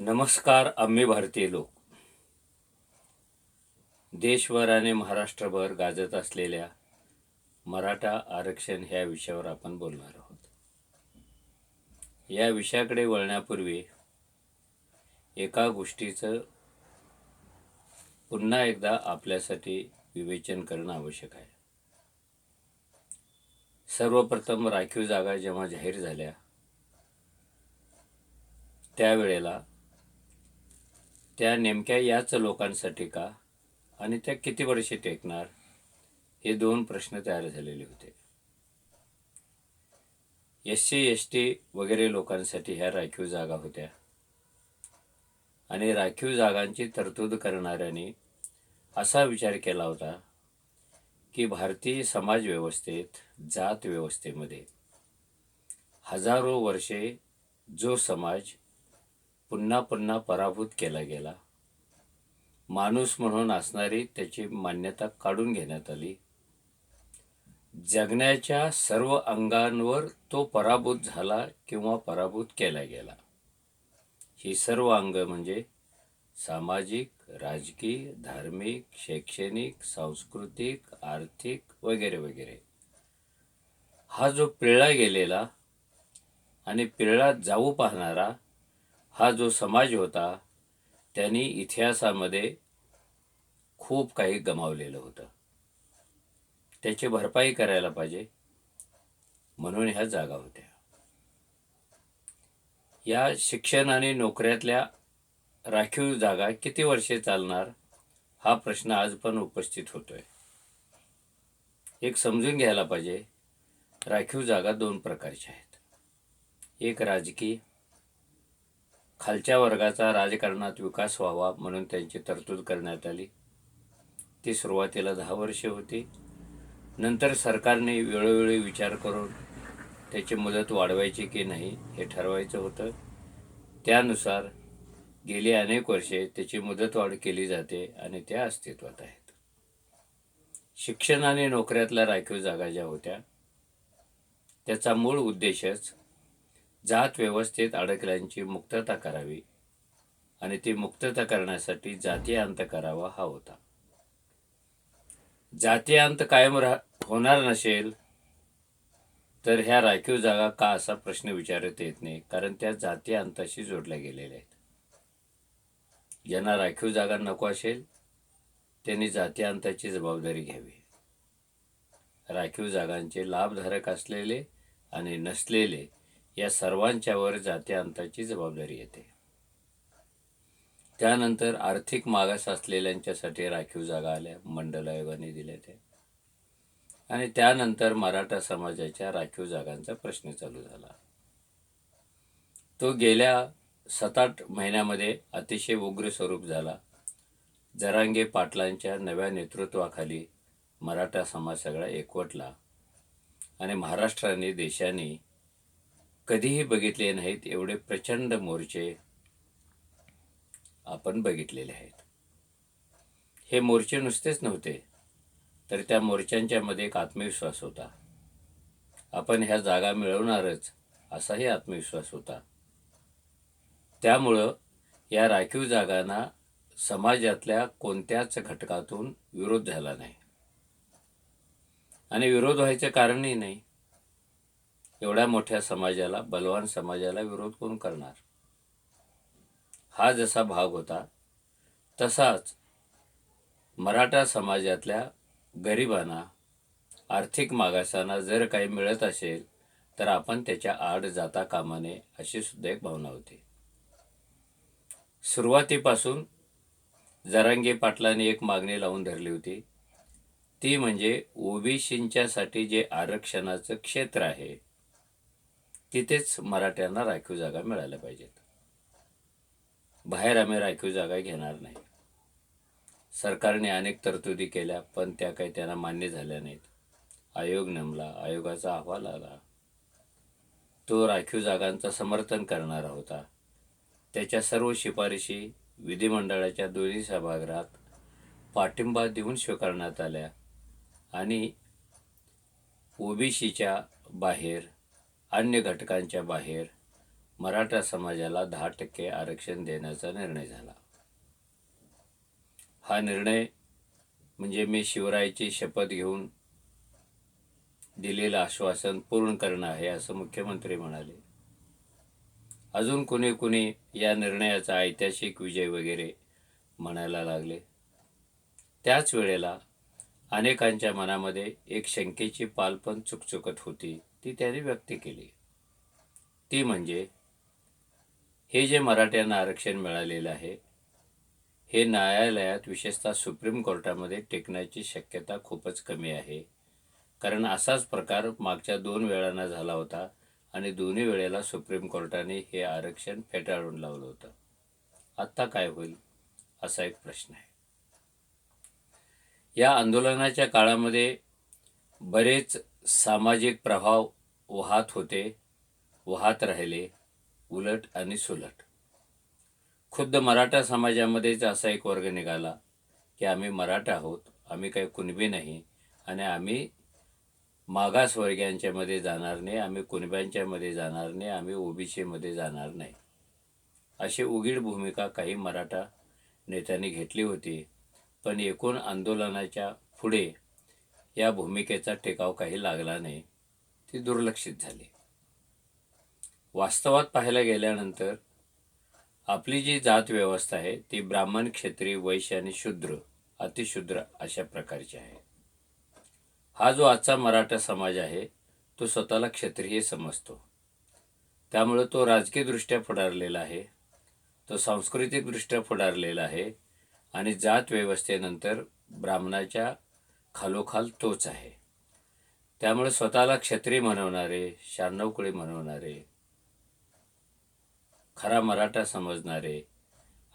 नमस्कार आम्ही भारतीय लोक. देशभर आणि महाराष्ट्रभर गाजत असलेल्या मराठा आरक्षण ह्या विषयावर आपण बोलणार आहोत. या विषयाकडे वळण्यापूर्वी एका गोष्टीचं पुन्हा एकदा आपल्यासाठी विवेचन करणं आवश्यक आहे. सर्वप्रथम राखीव जागा जेव्हा जाहीर झाल्या त्यावेळेला त्या नेमक्या याच लोकांसाठी का? आणि त्या किती वर्षे टेकणार? हे दोन प्रश्न तयार झालेले होते. एस सी एस टी वगैरे लोकांसाठी ह्या राखीव जागा होत्या. आणि राखीव जागांची तरतूद करणाऱ्यांनी असा विचार केला होता की भारतीय समाज व्यवस्थेत जात व्यवस्थेमध्ये हजारो वर्षे जो समाज पुन्हा पुन्हा पराभूत केला गेला. माणूस म्हणून असणारी त्याची मान्यता काढून घेण्यात आली. जगण्याच्या सर्व अंगांवर तो पराभूत झाला किंवा पराभूत केला गेला. ही सर्व अंग म्हणजे सामाजिक राजकीय धार्मिक शैक्षणिक सांस्कृतिक आर्थिक वगैरे वगैरे. हा जो पिळला गेलेला आणि पिळला जाऊ पाहणारा हा जो समाज होता त्यांनी इतिहासामध्ये खूप काही गमावलेलं होतं. त्याची भरपाई करायला पाहिजे म्हणून ह्या जागा होत्या. या शिक्षण आणि नोकऱ्यातल्या राखीव जागा किती वर्षे चालणार हा प्रश्न आज पण उपस्थित होतोय. एक समजून घ्यायला पाहिजे राखीव जागा दोन प्रकारच्या आहेत. एक राजकीय खालच्या वर्गाचा राजकारणात विकास व्हावा म्हणून त्यांची तरतूद करण्यात आली. ती सुरुवातीला दहा वर्षे होती. नंतर सरकारने वेळोवेळी विचार करून त्याची मुदत वाढवायची की नाही हे ठरवायचं होतं. त्यानुसार गेली अनेक वर्षे त्याची मुदतवाढ केली जाते आणि त्या अस्तित्वात आहेत. शिक्षण आणि नोकऱ्यातल्या राखीव जागा ज्या होत्या त्याचा मूळ उद्देशच जात व्यवस्थेत अडकल्यांची मुक्तता करावी आणि ती मुक्तता करण्यासाठी जातीय अंत करावा हा होता. जातीय अंत कायम राह होणार नसेल तर ह्या राखीव जागा का असा प्रश्न विचारत येत नाही कारण त्या जातीय अंताशी जोडल्या गेलेल्या आहेत. ज्यांना राखीव जागा नको असेल त्यांनी जातीय अंताची जबाबदारी घ्यावी. राखीव जागांचे लाभधारक असलेले आणि नसलेले या सर्वांच्यावर जाती अंताची जबाबदारी येते. त्यानंतर आर्थिक मागास असलेल्यांच्यासाठी राखीव जागा आल्या मंडल आयोगाने दिल्या त्या आणि त्यानंतर मराठा समाजाच्या राखीव जागांचा प्रश्न चालू झाला. तो गेल्या सात आठ महिन्यामध्ये अतिशय उग्र स्वरूप झाला. जरांगे पाटलांच्या नव्या नेतृत्वाखाली मराठा समाज सगळा एकवटला. आणि महाराष्ट्राने देशाने कधीही बघितले नाहीत एवढे प्रचंड मोर्चे आपण बघितलेले आहेत. हे मोर्चे नुसतेच नव्हते तर त्या मोर्चांच्यामध्ये एक आत्मविश्वास होता. आपण ह्या जागा मिळवणारच असाही आत्मविश्वास होता. त्यामुळं या राखीव जागांना समाजातल्या कोणत्याच घटकातून विरोध झाला नाही. आणि विरोध व्हायचं कारणही नाही. एवढ्या मोठ्या समाजाला बलवान समाजाला विरोध कोण करणार? हा जसा भाग होता तसाच मराठा समाजातल्या गरिबांना आर्थिक मागासांना जर काही मिळत असेल तर आपण त्याच्या आड जाता कामा नये अशी सुद्धा एक भावना होती. सुरुवातीपासून जरांगे पाटलांनी एक मागणी लावून धरली होती. ती म्हणजे ओबीसींच्यासाठी जे आरक्षणाचं क्षेत्र आहे तिथेच मराठ्यांना राखीव जागा मिळाल्या पाहिजेत. बाहेर आम्ही राखीव जागा घेणार नाही. सरकारने अनेक तरतुदी केल्या पण त्या काही त्यांना मान्य झाल्या नाहीत. आयोग नेमला आयोगाचा अहवाल आला. तो राखीव जागांचं समर्थन करणारा होता. त्याच्या सर्व शिफारशी विधिमंडळाच्या दोन्ही सभागृहात पाठिंबा देऊन स्वीकारण्यात आल्या आणि ओबीसीच्या बाहेर अन्य घटकांच्या बाहेर मराठा समाजाला दहा टक्के आरक्षण देण्याचा निर्णय झाला. हा निर्णय म्हणजे मी शिवरायाची शपथ घेऊन दिलेलं आश्वासन पूर्ण करणं आहे असं मुख्यमंत्री म्हणाले. अजून कुणी कुणी या निर्णयाचा ऐतिहासिक विजय वगैरे म्हणायला लागले. त्याच वेळेला अनेकांच्या मनामध्ये एक शंकेची पाल पण चुकचुकत होती. ती त्यांनी व्यक्त केली. ती म्हणजे हे जे मराठ्यांना आरक्षण मिळालेलं आहे हे न्यायालयात विशेषतः सुप्रीम कोर्टामध्ये टेकण्याची शक्यता खूपच कमी आहे. कारण असाच प्रकार मागच्या दोन वेळांना झाला होता आणि दोन्ही वेळेला सुप्रीम कोर्टाने हे आरक्षण फेटाळून लावलं होतं. आत्ता काय होईल असा एक प्रश्न आहे. या आंदोलनाच्या काळामध्ये बरेच सामाजिक प्रभाव वाहत होते वाहत राहिले उलट आणि सुलट. खुद्द मराठा समाजामध्येच असा एक वर्ग निघाला की आम्ही मराठा आहोत आम्ही काही कुणबी नाही आणि आम्ही मागासवर्गीयांच्यामध्ये जाणार नाही आम्ही कुणब्यांच्यामध्ये जाणार नाही आम्ही ओबीसीमध्ये जाणार नाही. अशी उघीड भूमिका काही मराठा नेत्यांनी घेतली होती. पण एकूण आंदोलनाच्या पुढे या भूमिकेचा टेकाव काही लागला नाही ती दुर्लक्षित झाली. वास्तवात पाहायला गेल्यानंतर आपली जी जात व्यवस्था आहे ती ब्राह्मण क्षत्रिय वैश्य आणि शूद्र अतिशूद्र अशा प्रकारची आहे. हा जो आजचा मराठा समाज आहे तो स्वतःला क्षत्रिय समजतो. त्यामुळे तो राजकीयदृष्ट्या पुढारलेला आहे तो सांस्कृतिकदृष्ट्या पुढारलेला आहे आणि जात व्यवस्थेनंतर ब्राह्मणाच्या खालोखाल तोच आहे. त्यामुळे स्वतःला क्षत्रिय म्हणवणारे शहाण्णवकुळी म्हणवणारे खरा मराठा समजणारे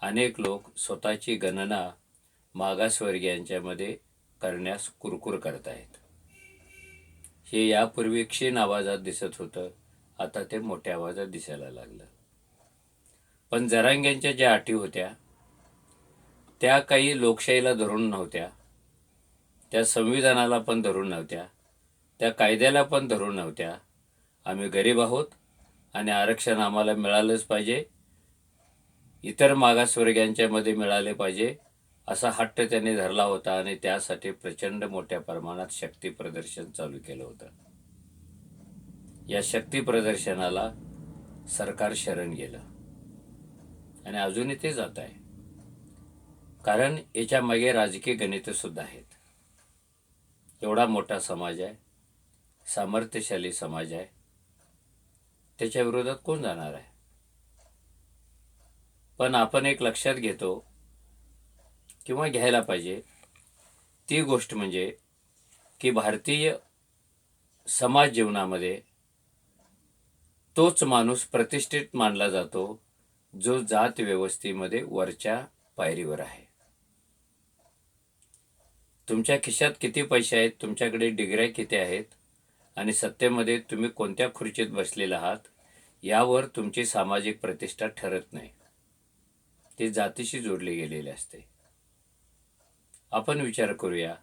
अनेक लोक स्वतःची गणना मागासवर्गीयांच्यामध्ये करण्यास कुरकुर करत आहेत हे यापूर्वी क्षीण आवाजात दिसत होतं आता ते मोठ्या आवाजात दिसायला लागलं. पण जरांग्यांच्या ज्या अटी होत्या त्या काही लोकशाहीला धरून नव्हत्या. त्या संविधानाला पण धरून नव्हत्या. त्या कायद्याला पण धरून नव्हत्या. आम्ही गरीब आहोत आणि आरक्षण आम्हाला मिळालंच पाहिजे. इतर मागासवर्गांच्यामध्ये मिळाले पाहिजे असा हट्ट त्यांनी धरला होता आणि त्यासाठी प्रचंड मोठ्या प्रमाणात शक्ती प्रदर्शन चालू केलं होतं. या शक्ती प्रदर्शनाला सरकार शरण गेलं. आणि अजूनही ते जात आहे. कारण याच्या मागे राजकीय गणितंसुद्धा आहेत. एवढा मोठा समाज आहे सामर्थ्यशाली समाज आहे. त्याच्या विरोधात कोण जाणार आहे? पण आपण एक लक्षात घेतो किंवा घ्यायला पाहिजे ती गोष्ट म्हणजे की भारतीय समाज जीवनामध्ये तोच माणूस प्रतिष्ठित मानला जातो जो जात व्यवस्थेमध्ये वरच्या पायरीवर आहे. तुमच्या खिशात किती पैसे आहेत? तुमच्याकडे डिग्र्या किती आहेत? आणि सत्तेमध्ये तुम्ही कोणत्या खुर्चीत बसलेला आहात? यावर तुमची सामाजिक प्रतिष्ठा ठरत नाही. ती जातीशी जोडली गेलेली असते. आपण विचार करूया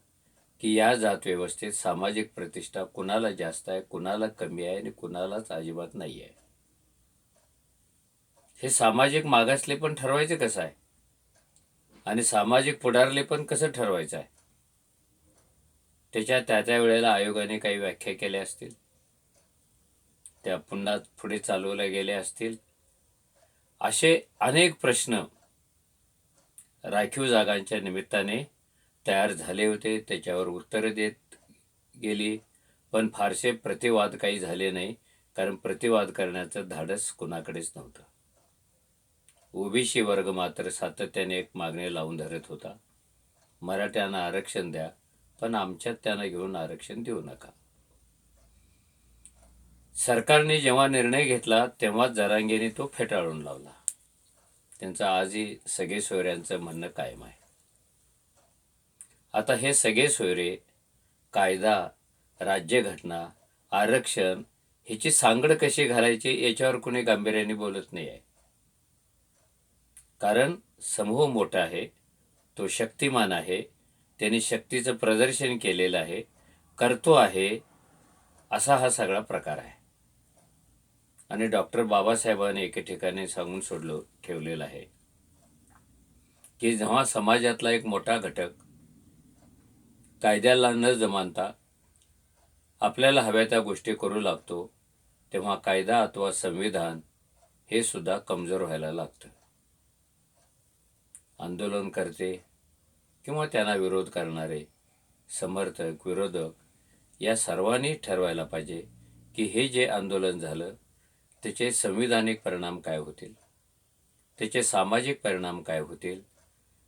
की या जात व्यवस्थेत सामाजिक प्रतिष्ठा कुणाला जास्त आहे कुणाला कमी आहे आणि कुणालाच अजिबात नाही आहे? हे सामाजिक मागासले पण ठरवायचं कसं आहे? आणि सामाजिक पुढारले पण कसं ठरवायचं आहे? त्याच्या त्या त्या वेळेला आयोगाने काही व्याख्या केल्या असतील. त्या पुन्हा पुढे चालवल्या गेल्या असतील. असे अनेक प्रश्न राखीव जागांच्या निमित्ताने तयार झाले होते. त्याच्यावर उत्तरं देत गेली. पण फारसे प्रतिवाद काही झाले नाही कारण प्रतिवाद करण्याचं धाडस कुणाकडेच नव्हतं. ओबीसी वर्ग मात्र सातत्याने एक मागणी लावून धरत होता. मराठ्यांना आरक्षण द्या पण आमच्यात त्यांना घेऊन आरक्षण देऊ नका. सरकारने जेव्हा निर्णय घेतला तेव्हा जरांगेने तो फेटाळून लावला. त्यांचं आजही सगळे सोयऱ्यांचं म्हणणं कायम आहे. आता हे सगळे सोयरे कायदा राज्यघटना आरक्षण ह्याची सांगड कशी घालायची याच्यावर कुणी गांभीर्याने बोलत नाही आहे. कारण समूह मोठा आहे तो शक्तिमान आहे त्यांनी शक्तीचं प्रदर्शन केलेलं आहे करतो आहे असा हा सगळा प्रकार आहे. आणि डॉक्टर बाबासाहेबांनी एके ठिकाणी सांगून सोडलं ठेवलेलं आहे. की जेव्हा समाजातला एक मोठा घटक कायद्याला न जमानता आपल्याला हव्या त्या गोष्टी करू लागतो तेव्हा कायदा अथवा संविधान हे सुद्धा कमजोर व्हायला लागतं. आंदोलन करते किंवा त्यांना विरोध करणारे समर्थक विरोधक या सर्वांनी ठरवायला पाहिजे की हे जे आंदोलन झालं त्याचे संविधानिक परिणाम काय होतील? त्याचे सामाजिक परिणाम काय होतील?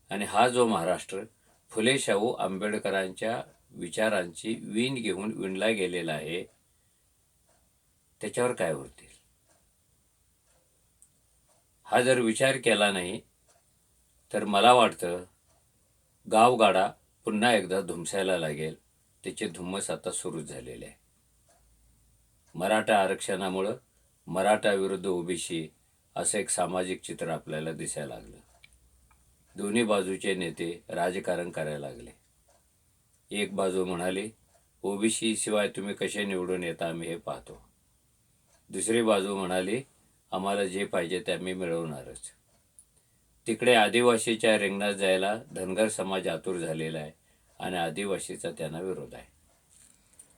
आणि हा जो महाराष्ट्र फुले शाहू आंबेडकरांच्या विचारांची वीण घेऊन विणला गेलेला आहे त्याच्यावर काय होतील? हा जर विचार केला नाही तर मला वाटतं गावगाडा पुन्हा एकदा धुमसायला लागेल. त्याचे धुम्मस आता सुरू झालेले आहे. मराठा आरक्षणामुळं मराठा विरुद्ध ओबीसी असं एक सामाजिक चित्र आपल्याला दिसायला लागलं. दोन्ही बाजूचे नेते राजकारण करायला लागले. एक बाजू म्हणाली ओबीसी शिवाय तुम्ही कसे निवडून येता आम्ही हे पाहतो. दुसरी बाजू म्हणाली आम्हाला जे पाहिजे ते आम्ही मिळवणारच. तिकडे आदिवासीच्या रिंगणात जायला धनगर समाज आतुर झालेला आहे आणि आदिवासीचा त्यांना विरोध आहे.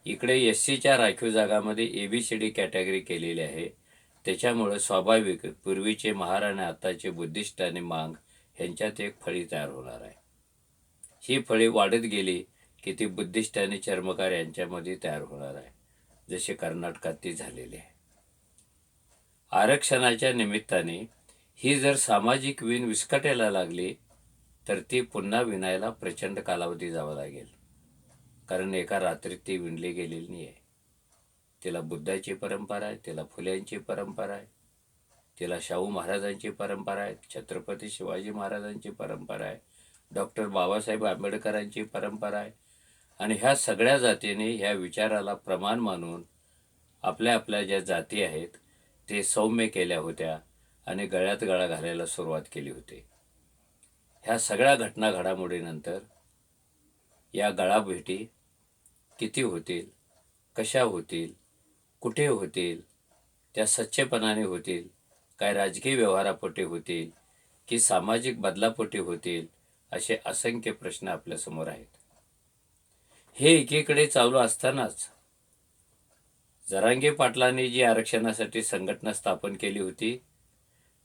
इकडे एस सीच्या राखीव जागामध्ये A B C D category केलेली आहे. त्याच्यामुळं स्वाभाविक पूर्वीचे महार आणि आत्ताचे बुद्धिस्ट आणि मांग ह्यांच्यात एक फळी तयार होणार आहे. ही फळी वाढत गेली की ती बुद्धिस्ट आणि चर्मकार यांच्यामध्ये तयार होणार आहे. जसे कर्नाटकात ती झालेली आहे. आरक्षणाच्या निमित्ताने ही जर सामाजिक वीण विस्कटायला लागली तर ती पुन्हा विणायला प्रचंड कालावधी जावा लागेल. कारण एका रात्रीत ती विणली गेलेली नाही आहे तिला बुद्धाची परंपरा आहे तिला फुल्यांची परंपरा आहे तिला शाहू महाराजांची परंपरा आहे छत्रपती शिवाजी महाराजांची परंपरा आहे डॉक्टर बाबासाहेब आंबेडकरांची परंपरा आहे. आणि ह्या सगळ्या जातीने ह्या विचाराला प्रमाण मानून आपल्या आपल्या ज्या जाती आहेत ते सौम्य केल्या होत्या. आणि गळ्यात गळा घालायला सुरुवात केली होती. ह्या सगळ्या घटना घडामोडीनंतर या गळाभेटी किती होतील कशा होतील कुठे होतील त्या सच्चेपणाने होतील काय राजकीय व्यवहारापोटी होतील की सामाजिक बदलापोटी होतील असे असंख्य प्रश्न आपल्यासमोर आहेत. हे एकीकडे चालू असतानाच जरांगे पाटलांनी जी आरक्षणासाठी संघटना स्थापन केली होती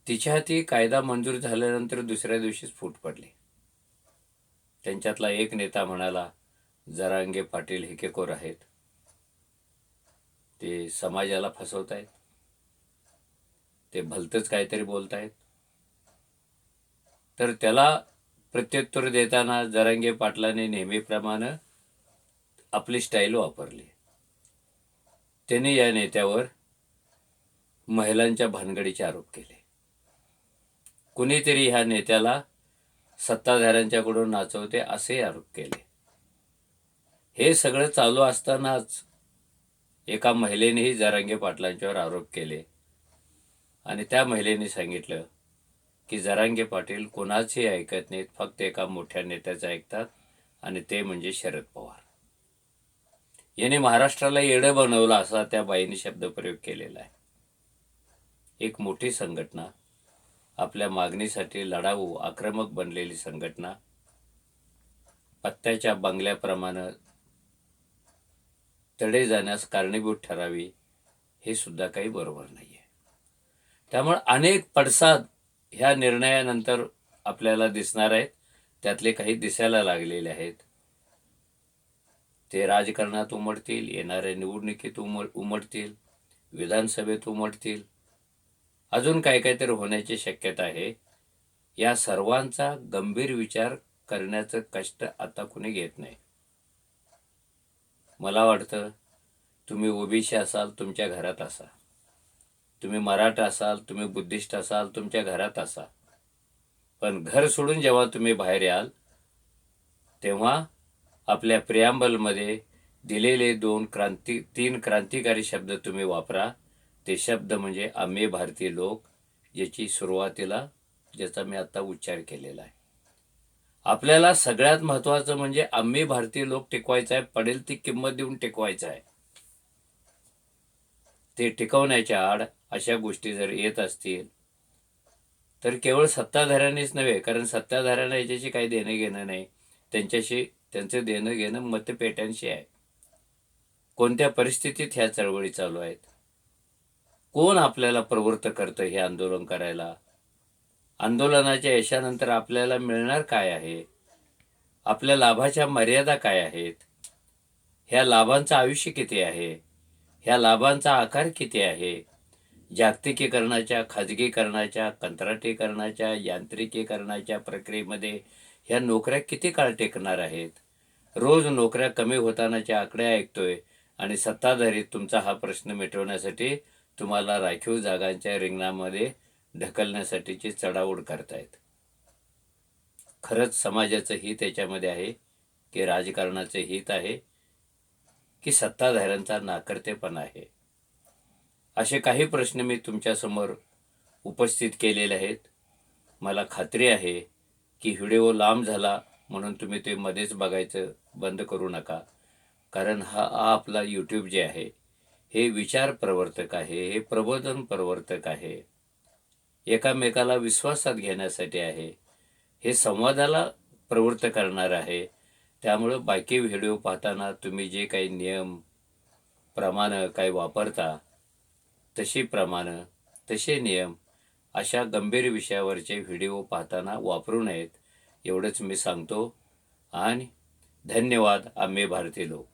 तिच्या हाती कायदा मंजूर झाल्यानंतर दुसऱ्या दिवशीच फूट पडली. त्यांच्यातला एक नेता म्हणाला जरांगे पाटील हिकेकोर आहेत. ते समाजाला फसवत आहेत ते भलतंच काहीतरी बोलतायत. तर त्याला प्रत्युत्तर देताना जरांगे पाटलाने नेहमीप्रमाणे आपली स्टाईल वापरली. त्याने या नेत्यावर महिलांच्या भानगडीचे आरोप केले. कुणीतरी ह्या नेत्याला सत्ताधाऱ्यांच्याकडून नाचवते असे आरोप केले. हे सगळं चालू असतानाच एका महिलेनेही जरांगे पाटलांच्यावर आरोप केले आणि त्या महिलेने सांगितलं की जरांगे पाटील कोणाचेही ऐकत नाहीत फक्त एका मोठ्या नेत्याचं ऐकतात आणि ते म्हणजे शरद पवार. याने महाराष्ट्राला येडं बनवलं असा त्या बाईने शब्दप्रयोग केलेला आहे. एक मोठी संघटना आपल्या मागणीसाठी लढाऊ आक्रमक बनलेली संघटना पत्त्याच्या बंगल्याप्रमाणे तडे जाण्यास कारणीभूत ठरावी हे सुद्धा काही बरोबर नाही आहे त्यामुळे अनेक पडसाद ह्या निर्णयानंतर आपल्याला दिसणार आहेत. त्यातले काही दिसायला लागलेले आहेत. ते राजकारणात उमटतील येणाऱ्या निवडणुकीत उम उमटतील विधानसभेत उमटतील अजून काय काहीतरी होण्याची शक्यता आहे या सर्वांचा गंभीर विचार करण्याचं कष्ट आता कुणी घेत नाही. मला वाटतं तुम्ही ओबीसी असाल तुमच्या घरात असा. तुम्ही मराठा असाल तुम्ही बुद्धिस्ट असाल तुमच्या घरात असा. पण घर सोडून जेव्हा तुम्ही बाहेर याल तेव्हा आपल्या प्रियांबलमध्ये दिलेले दोन क्रांती तीन क्रांतिकारी शब्द तुम्ही वापरा. ते शब्द म्हणजे आम्ही भारतीय लोक याची सुरुवातीला ज्याचा मी आता उच्चार केलेला आहे. आपल्याला सगळ्यात महत्वाचं म्हणजे आम्ही भारतीय लोक टिकवायचं आहे पडेल ती किंमत देऊन टिकवायचं आहे. ते टिकवण्याच्या आड अशा गोष्टी जर येत असतील तर केवळ सत्ताधाऱ्यांनीच नव्हे कारण सत्ताधाऱ्यांना याच्याशी काही देणं घेणं नाही. त्यांच्याशी त्यांचं देणं घेणं मतपेट्यांशी आहे. कोणत्या परिस्थितीत ह्या चळवळी चालू आहेत? कोण आपल्याला प्रवृत्त करतं हे आंदोलन करायला? आंदोलनाच्या यशानंतर आपल्याला मिळणार काय आहे? आपल्या लाभाच्या मर्यादा काय आहेत? ह्या लाभांचं आयुष्य किती आहे? ह्या लाभांचा आकार किती आहे? जागतिकीकरणाच्या खाजगीकरणाच्या कंत्राटीकरणाच्या यांत्रिकीकरणाच्या प्रक्रियेमध्ये ह्या नोकऱ्या किती काळ टेकणार आहेत? रोज नोकऱ्या कमी होतानाचे आकडे ऐकतोय आणि सत्ताधारी तुमचा हा प्रश्न मिटवण्यासाठी तुम्हाला राखीव जागांच्या रिंगणामध्ये ढकलण्यासाठीची चढाओढ करतायत. खरंच समाजाचं हित याच्यामध्ये आहे की राजकारणाचं हित आहे की सत्ताधाऱ्यांचा नाकर्तेपणा आहे? असे काही प्रश्न मी तुमच्यासमोर उपस्थित केलेले आहेत. मला खात्री आहे की व्हिडिओ लांब झाला म्हणून तुम्ही ते मध्येच बघायचं बंद करू नका. कारण हा हा आपला यूट्यूब जे आहे हे विचार प्रवर्तक आहे हे प्रबोधन प्रवर्तक आहे. एकामेकाला विश्वासात घेण्यासाठी आहे. हे संवादाला प्रवृत्त करणार आहे. त्यामुळं बाकी व्हिडिओ पाहताना तुम्ही जे काही नियम प्रमाणं काही वापरता तशी प्रमाणं तसे नियम अशा गंभीर विषयावरचे व्हिडिओ पाहताना वापरू नयेत एवढंच मी सांगतो. आणि धन्यवाद आम्ही भारतीय लोक.